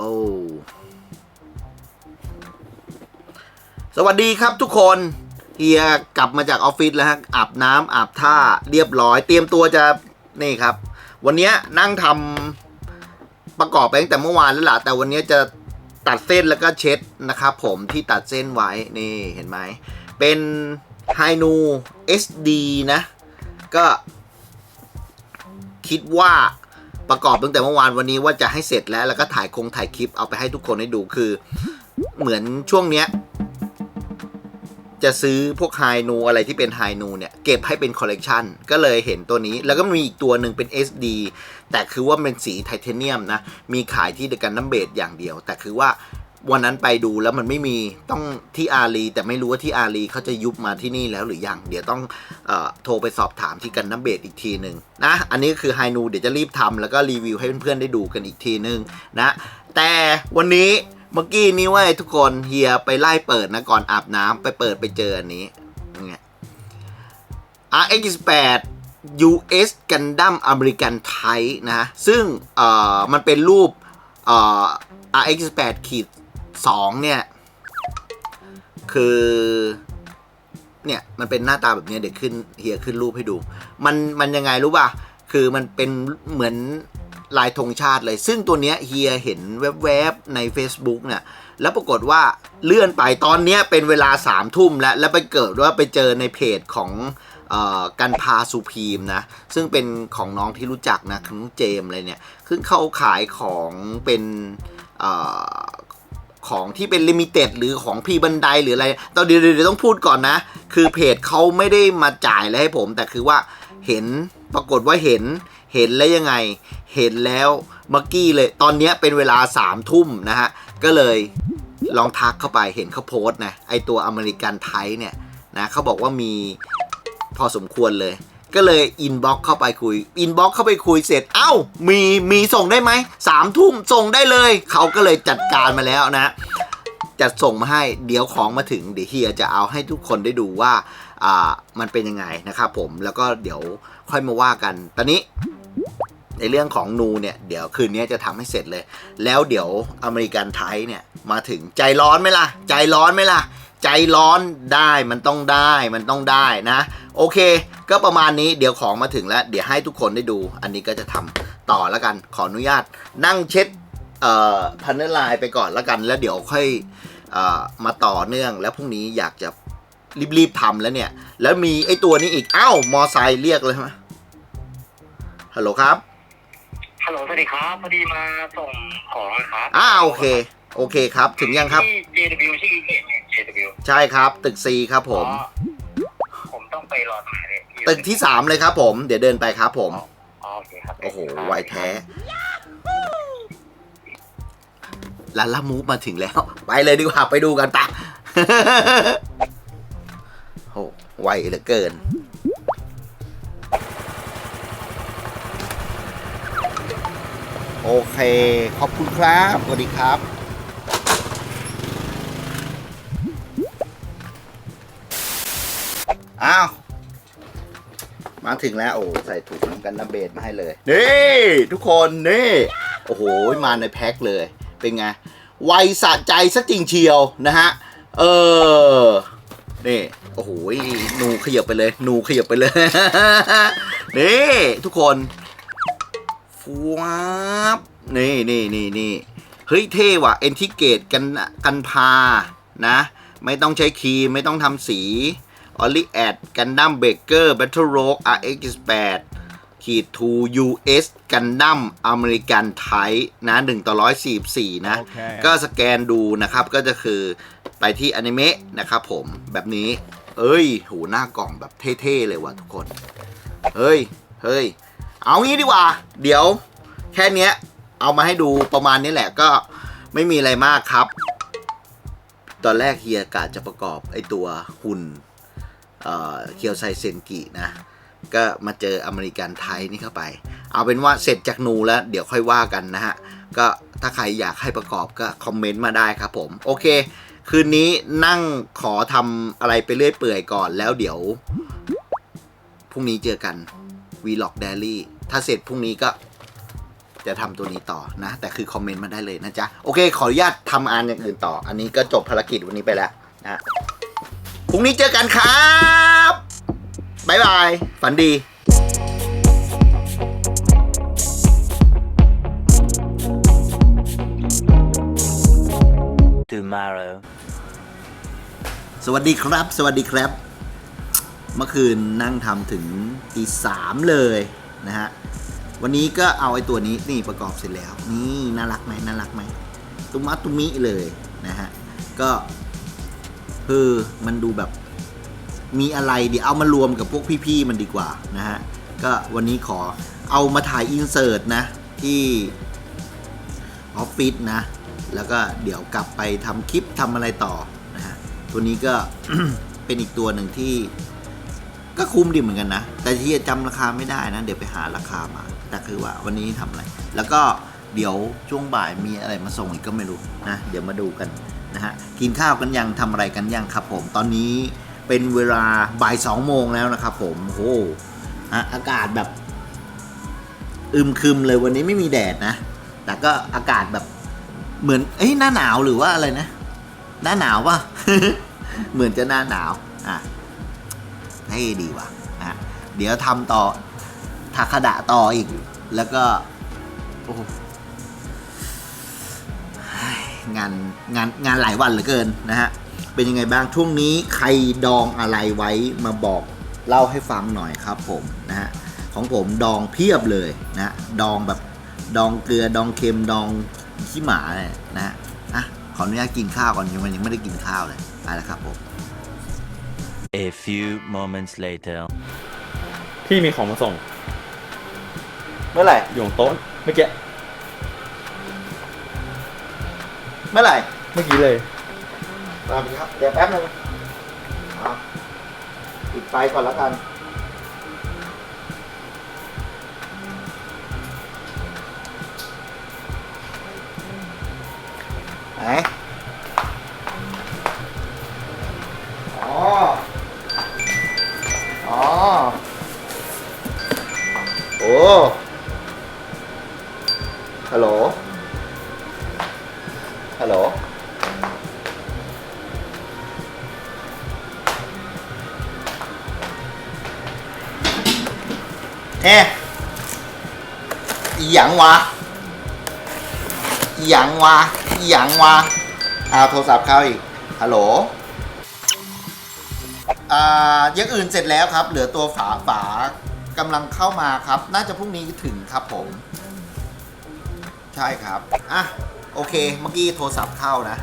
อ้สวัสดีครับทุกคนเฮียกลับมาจากออฟฟิศแล้วฮะอาบน้ำอาบท่าเรียบร้อย เตรียมตัวจะนี่ครับ วันนี้นั่งทำประกอบไปตั้งแต่เมื่อวานแล้วล่ะ แต่วันนี้จะตัดเส้นแล้วก็เช็ดนะครับผมที่ตัดเส้นไว้นี่เห็นไหม เป็นไฮนู SD นะ ก็คิดว่า ประกอบตั้งแต่เมื่อวานวันนี้ว่าจะให้เสร็จแล้วแล้วก็ถ่ายคงถ่ายคลิปเอาไปให้ทุกคนได้ดูคือ เหมือนช่วงเนี้ยจะซื้อพวกไฮนูอะไรที่เป็นไฮนูเนี่ย เก็บให้เป็นคอลเลกชันก็เลยเห็นตัวนี้ แล้วก็มีอีกตัวหนึ่งเป็น SD แต่คือว่าเป็นสีไทเทเนียมนะ มีขายที่เดกันน้ำเบดอย่างเดียว แต่คือว่า วันนั้นไปดูแล้วมันไม่มีต้องที่อารีแต่ไม่รู้ว่าที่อารีเขาจะยุบมาที่นี่แล้วหรือยัง เดี๋ยวต้องอโทรไปสอบถามที่กันน้ำเบดอีกทีหนึ่งนะอันนี้คือไฮนูเดี๋ยวจะรีบทำแล้วก็รีวิวให้เพื่อนๆได้ดูกันอีกทีหนึ่งนะ แต่วันนี้เมื่อกี้นี้ว่าทุกคนเฮียไปไล่เปิดนะก่อนอาบน้ำไปเปิดไปเจออันนี้เนี่ย RX8 US Gundam American Type นะ ซึ่งมันเป็นรูปเอ่อ RX8 ขีด2เนี่ย คือ เนี่ยมันเป็นหน้าตาแบบนี้เดี๋ยวขึ้นเฮียขึ้นรูปให้ดู มันมันยังไงรู้ป่ะ คือมันเป็นเหมือนลายธงชาติเลย ซึ่งตัวเนี้ยเฮียเห็นแวบๆใน Facebook เนี่ยแล้วปรากฏว่าเลื่อนไปตอนเนี้ยเป็นเวลาสามทุ่มแล้ว แล้วไปเกิดว่าไปเจอในเพจของกันพาสุพีมนะ ซึ่งเป็นของน้องที่รู้จักนะคือน้องเจมอะไรเนี่ยคือเขาขายของเป็นเอ่อ ของที่เป็นลิมิเต็ดหรือของพีบันไดหรืออะไรตอนเดี๋ยวเดี๋ยวต้องพูดก่อนนะ คือเพจเขาไม่ได้มาจ่ายอะไรให้ผม แต่คือว่าเห็นปรากฏว่าเห็นเห็นแล้วยังไง เห็นแล้วเมื่อกี้เลย ตอนนี้เป็นเวลาสามทุ่มนะฮะ ก็เลยลองทักเข้าไปเห็นเขาโพสต์นะ ไอตัวอเมริกันไทยเนี่ยนะเขาบอกว่ามีพอสมควรเลย ก็เลยอินบ็อกเข้าไปคุย อินบ็อกเข้าไปคุยเสร็จ เอ้า มีมีส่งได้ไหมสามทุ่มส่งได้เลย เขาก็เลยจัดการมาแล้วนะจัดส่งมาให้เดี๋ยวของมาถึงเดี๋ยวเฮียจะเอาให้ทุกคนได้ดูว่าอ่ามันเป็นยังไงนะครับผมแล้วก็เดี๋ยวค่อยมาว่ากัน ตอนนี้ในเรื่องของนูเนี่ยเดี๋ยวคืนนี้จะทำให้เสร็จเลย แล้วเดี๋ยวอเมริกันไทยเนี่ยมาถึงใจร้อนไหมล่ะ ใจร้อนไหมล่ะ ใจร้อนได้มันต้องได้มันต้องได้นะ โอเค ก็ประมาณนี้เดี๋ยวของมาถึงแล้ว เดี๋ยวให้ทุกคนได้ดู อันนี้ก็จะทำต่อแล้วกันขออนุญาต นั่งเช็ดเอ่อพันเนอร์ไลน์ไปก่อนแล้วกัน แล้วเดี๋ยวค่อยเอ่อมาต่อเนื่องแล้วพรุ่งนี้อยากจะรีบๆทำแล้วเนี่ย แล้วมีไอ้ตัวนี้อีกอ้าวมอไซค์เรียกเลยใช่ไหมฮัลโหลครับฮัลโหลสวัสดีครับพอดีมาส่งของนะครับอ่าโอเค โอเคครับ ถึงยังครับที่ JW ชื่อเพจเนี่ย JW ใช่ครับตึก C ครับผม อ๋อผมต้องไปรอตรงไหนเนี่ยที่ตึกที่3เลยครับผม เดี๋ยวเดินไปครับผม อ๋อโอเคครับโอ้โหไวแท้ลาลามูฟมาถึงแล้ว ไปเลยดีกว่าไปดูกันปะโอ้ไวเหลือเกิน โอเค ขอบคุณครับสวัสดีครับ อ้าวมาถึงแล้วโอ้ใส่ถุงกันน้ำเบสมาให้เลย นี่ทุกคนนี่โอ้โหมาในแพ็คเลย เป็นไงไวสะใจสักจริงเชียวนะฮะ เออนี่โอ้โหหนูขยับไปเลยหนูขยับไปเลยนี่ทุกคนฟูวับนี่นี่นี่นี่เฮ้ยเท่ว่ะเอนทิเกตกันกันพานะ ไม่ต้องใช้ครีมไม่ต้องทำสี ออลลี่แอดกันดั้มเบเกอร์ b บ t เทิลโรก RX8 ขีด 2 US กันดั้มอเมริกันไทนะ1ต่อ144 นะโอเคก็สแกนดูนะครับ ก็จะคือไปที่อนิเมะนะครับผมแบบนี้ เอ้ย หูหน้ากล่องแบบเท่ๆ เลยว่ะทุกคน เฮ้ย เฮ้ย เอางี้ดีกว่า เดี๋ยวแค่เนี้ยเอามาให้ดูประมาณนี้แหละก็ไม่มีอะไรมากครับ ตอนแรกเฮียกะจะประกอบไอตัวหุ่น เคียวไซเซนกินะ ก็มาเจออเมริกันไทยนี่เข้าไป เอาเป็นว่าเสร็จจากนูแล้ว เดี๋ยวค่อยว่ากันนะฮะ ก็ถ้าใครอยากให้ประกอบก็คอมเมนต์มาได้ครับผม โอเค คืนนี้นั่งขอทำอะไรไปเรื่อยเปื่อยก่อนแล้วเดี๋ยวพรุ่งนี้เจอกัน Vlog Daily ถ้าเสร็จพรุ่งนี้ก็จะทำตัวนี้ต่อนะ แต่คือคอมเมนต์มาได้เลยนะจ๊ะ โอเค ขออนุญาตทำอันอย่างอื่นต่อ อันนี้ก็จบภารกิจวันนี้ไปแล้วนะ พรุ่งนี้เจอกันครับบ๊ายบาย ฝันดี tomorrow. สวัสดีครับ สวัสดีครับ เมื่อคืนนั่งทำถึงตีสามเลยนะฮะ วันนี้ก็เอาไอ้ตัวนี้นี่ประกอบเสร็จแล้ว นี่น่ารักไหมน่ารักไหมตุมัตุมิเลยนะฮะ ก็ คือมันดูแบบมีอะไรเดี๋ยวเอามารวมกับพวกพี่ๆมันดีกว่านะฮะ ก็วันนี้ขอเอามาถ่ายอินเสิร์ตนะ ที่ออฟฟิศนะ แล้วก็เดี๋ยวกลับไปทำคลิปทำอะไรต่อนะฮะ ตัวนี้ก็เป็นอีกตัวหนึ่งที่ ก็คุ้มดีเหมือนกันนะ แต่ที่จะจำราคาไม่ได้นะ เดี๋ยวไปหาราคามา แต่คือว่าวันนี้ทำอะไร แล้วก็ เดี๋ยวช่วงบ่ายมีอะไรมาส่งอีกก็ไม่รู้นะ เดี๋ยวมาดูกันนะฮะ กินข้าวกันยังทำอะไรกันยังครับผม ตอนนี้เป็นเวลาบ่ายสองโมงแล้วนะครับผมโอ้โหอะอากาศแบบ อึมครึมเลยวันนี้ไม่มีแดดนะ แต่ก็อากาศแบบเหมือน เอ้ยหน้าหนาวหรือว่าอะไรนะ หน้าหนาวปะเหมือนจะหน้าหนาว อะให้ดีว่ะนะฮะเดี๋ยวทำต่อทาคดะต่ออีก แล้วก็ โอ้ งานงานงานหลายวันเหลือเกินนะฮะ เป็นยังไงบ้างช่วงนี้ใครดองอะไรไว้มาบอกเล่าให้ฟังหน่อยครับผมนะฮะของผมดองเพียบเลยนะฮะดองแบบดองเกลือดองเค็มดองขี้หมาเลยนะฮะอะขออนุญาตกินข้าวก่อนยังมันยังไม่ได้กินข้าวเลยไปแล้วครับผม A few moments later. พี่มีของมาส่ง เมื่อไหร่อยู่บนโต๊ะเมื่อกี้ เมื่อไหร่เมื่อกี้เลย มาพี่ครับ เดี๋ยวแป๊บนึงเอาปิดไฟก่อนแล้วกันไหน ยังวะหยังวะหยังวะเอาโทรศัพท์เข้าอีกฮัลโหลอ่าอยังอื่นเสร็จแล้วครับ เหลือตัวฝาฝากำลังเข้ามาครับ น่าจะพรุ่งนี้ถึงครับผม ใช่ครับอะโอเค เมื่อกี้โทรศัพท์เข้านะ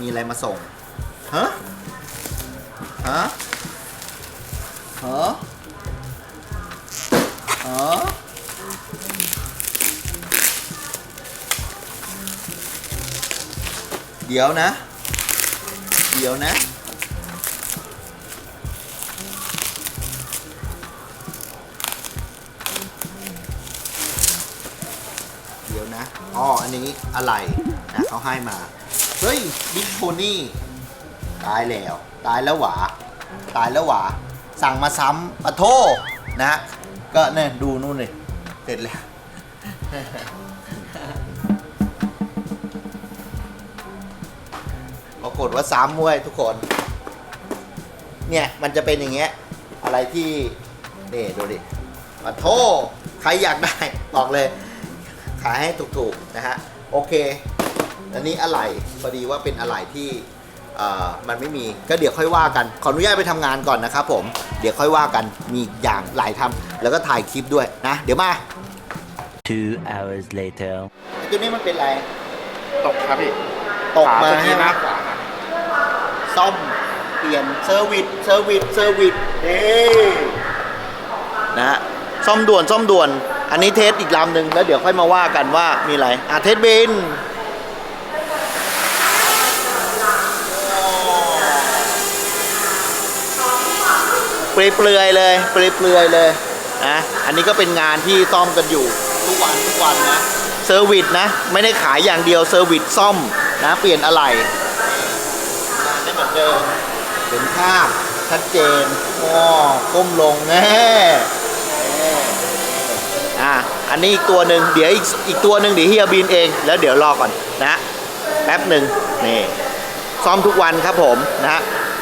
มีอะไรมาส่งฮะฮะฮะอ๋อ เดี๋ยวนะ เดี๋ยวนะ เดี๋ยวนะอ๋ออันนี้อะไรนะเขาให้มา เฮ้ยบิ๊กโพนี่ตายแล้ว ตายแล้วหวา ตายแล้วหวา สั่งมาซ้ำปะโทนะฮะก็เนี่ยดูนู่นเลยเสร็จแล้วากฏว่าซ้ำเว้ยทุกคน เนี่ยมันจะเป็นอย่างเงี้ย อะไรที่นี่ดูดิปะโทใครอยากได้ บอกเลย ขายให้ถูกๆนะฮะ โอเค อันนี้อะไรพอดีว่าเป็นอะไรที่เอ่อมันไม่มีก็เดี๋ยวค่อยว่ากัน ขออนุญาตไปทำงานก่อนนะครับผมเดี๋ยวค่อยว่ากันมีอย่างหลายทำแล้วก็ถ่ายคลิปด้วยนะ เดี๋ยวมา Two hours later. ไอ้ตัวนี้มันเป็นอะไร ตกครับพี่ ตกมาขวใช่ไหมมากกว่า ซ่อม เปลี่ยนเซอร์วิสเซอร์วิสเซอร์วิสเฮ้นะฮะซ่อมด่วนซ่อมด่วน อันนี้เทสอีกลำหนึ่งแล้วเดี๋ยวค่อยมาว่ากันว่ามีอะไรอะเทสบินเปลือยๆเลยเปลือยๆเลยนะอันนี้ก็เป็นงานที่ซ่อมกันอยู่ทุกวันทุกวันนะเซอร์วิสนะ ไม่ได้ขายอย่างเดียวเซอร์วิสซ่อมนะ เปลี่ยนอะไหล่งานได้ เหมือนเดิมเห็นภาพชัดเจนง้อก้มลงแน่น่อะอันนี้อีกตัวหนึ่งเดี๋ยวอีกอีกตัวหนึ่งเดี๋ยวเฮียบินเอง แล้วเดี๋ยวรอก่อนนะแป๊บหนึ่งนี่ซ่อมทุกวันครับผมนะฮะ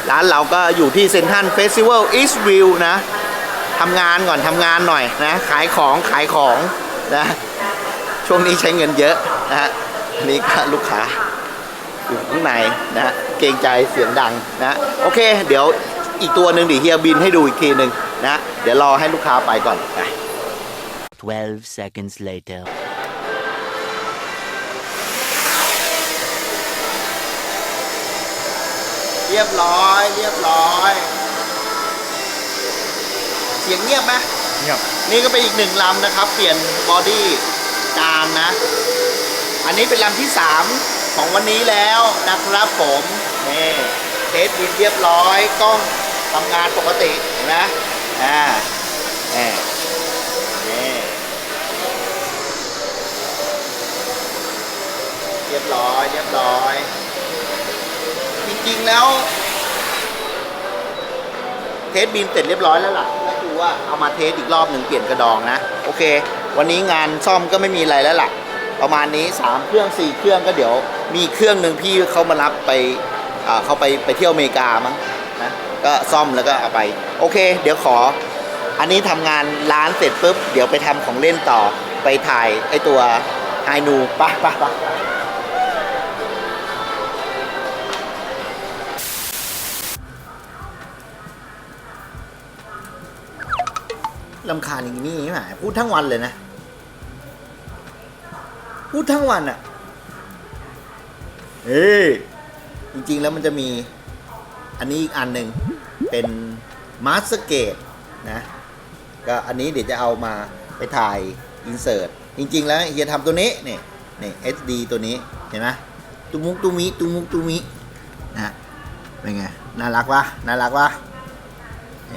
ร้านเราก็อยู่ที่เซ็นทรัลเฟสติวัลอีสต์วิวนะทำงานก่อนทำงานหน่อยนะขายของขายของนะช่วงนี้ใช้เงินเยอะนะฮะนนี้ก็ลูกค้า อยู่ข้างในนะฮะเกรงใจเสียงดังนะโอเค เดี๋ยวอีกตัวหนึ่งเดี๋ยวเฮียบินให้ดูอีกทีหนึ่งนะเดี๋ยวรอให้ลูกค้าไปก่อนไป12 seconds later. เรียบร้อย เรียบร้อย เสียงเงียบไหมเงียบ นี่ก็เป็นอีกหนึ่งลำนะครับ เปลี่ยนบอดี้จานนะ อันนี้เป็นลำที่3 ของวันนี้แล้วนะครับผมนี่เทสบินเรียบร้อยกล้องทำงานปกติเห็นไหมอ่าแน่นี่เรียบร้อยเรียบร้อย จริงๆแล้ว เทสบีมเสร็จเรียบร้อยแล้วล่ะก็คือว่าเอามาเทสอีกรอบหนึ่งเปลี่ยนกระดองนะ โอเค วันนี้งานซ่อมก็ไม่มีอะไรแล้วล่ะประมาณนี้ 3 เครื่อง 4 เครื่องก็เดี๋ยว มีเครื่องหนึ่งพี่เขามารับไปเขาไปไปเที่ยวอเมริกามั้งนะก็ซ่อมแล้วก็เอาไป โอเค เดี๋ยวขอ อันนี้ทำงานร้านเสร็จปุ๊บ เดี๋ยวไปทำของเล่นต่อไปถ่ายไอตัวไฮนูปะปะปะลำคาญอย่างนี้ไหมพูดทั้งวันเลยนะ พูดทั้งวันอะ่ะ เฮ้ยจริงๆแล้วมันจะมีอันนี้อีกอันหนึ่งเป็นมาสเกตนะก็อันนี้เดี๋ยวจะเอามาไปถ่ายอินเสิร์ตจริง ๆ แล้วเฮียทำตัวนี้นี่นี่ SD ตัวนี้เห็นไหมตุมุกตุมิตุมุกตุมินะเป็นไงน่ารักปะน่ารักปะเอ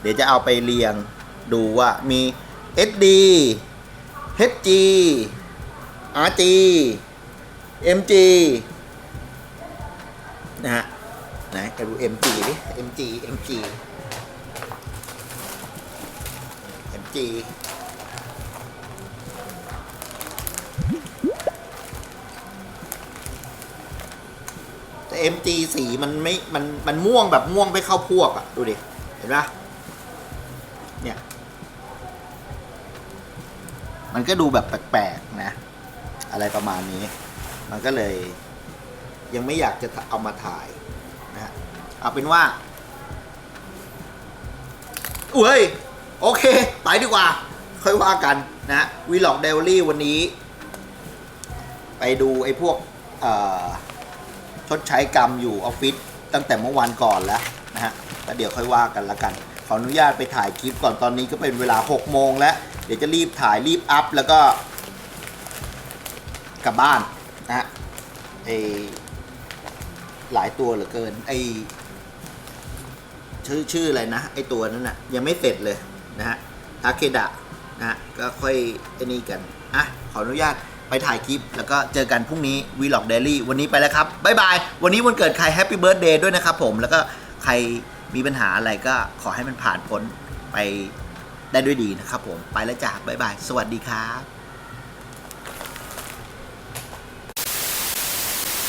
เดี๋ยวจะเอาไปเรียงดูว่ามี SD HG RG MG นะฮะไหนไปดู MG ดิ MG MG MG แต่ MG สีมันไม่ มัน มันม่วงแบบม่วงไม่เข้าพวกอะดูดิ เห็นปะเนี่ย มันก็ดูแบบแปลกๆนะ อะไรประมาณนี้ มันก็เลยยังไม่อยากจะเอามาถ่ายนะฮะเอาเป็นว่าอุ้ยโอเค ไปดีกว่า ค่อยว่ากันนะวีล็อกเดลี่วันนี้ ไปดูไอ้พวกชดใช้กรรมอยู่ออฟฟิศตั้งแต่เมื่อวานก่อนแล้วนะฮะแล้วเดี๋ยวค่อยว่ากันละกัน ขออนุญาตไปถ่ายคลิปก่อนตอนนี้ก็เป็นเวลา 6 โมงแล้ว เดี๋ยวจะรีบถ่ายรีบอัพแล้วก็กลับบ้าน นะฮะไอหลายตัวเหลือเกิน ไอชื่อชื่ออะไรนะ ไอตัวนั้นน่ะ ยังไม่เสร็จเลยนะฮะอาเคดะนะฮะก็ค่อยไอ้นี่กันอะขออนุญาตไปถ่ายคลิป แล้วก็เจอกันพรุ่งนี้วีล็อกเดลี่วันนี้ไปแล้วครับบ๊ายบาย วันนี้วันเกิดใครแฮปปี้เบิร์ดเดย์ด้วยนะครับผมแล้วก็ใครมีปัญหาอะไรก็ขอให้มันผ่านพ้นไปได้ด้วยดีนะครับผมไปแล้วจ้าบ๊ายบาย สวัสดีครับ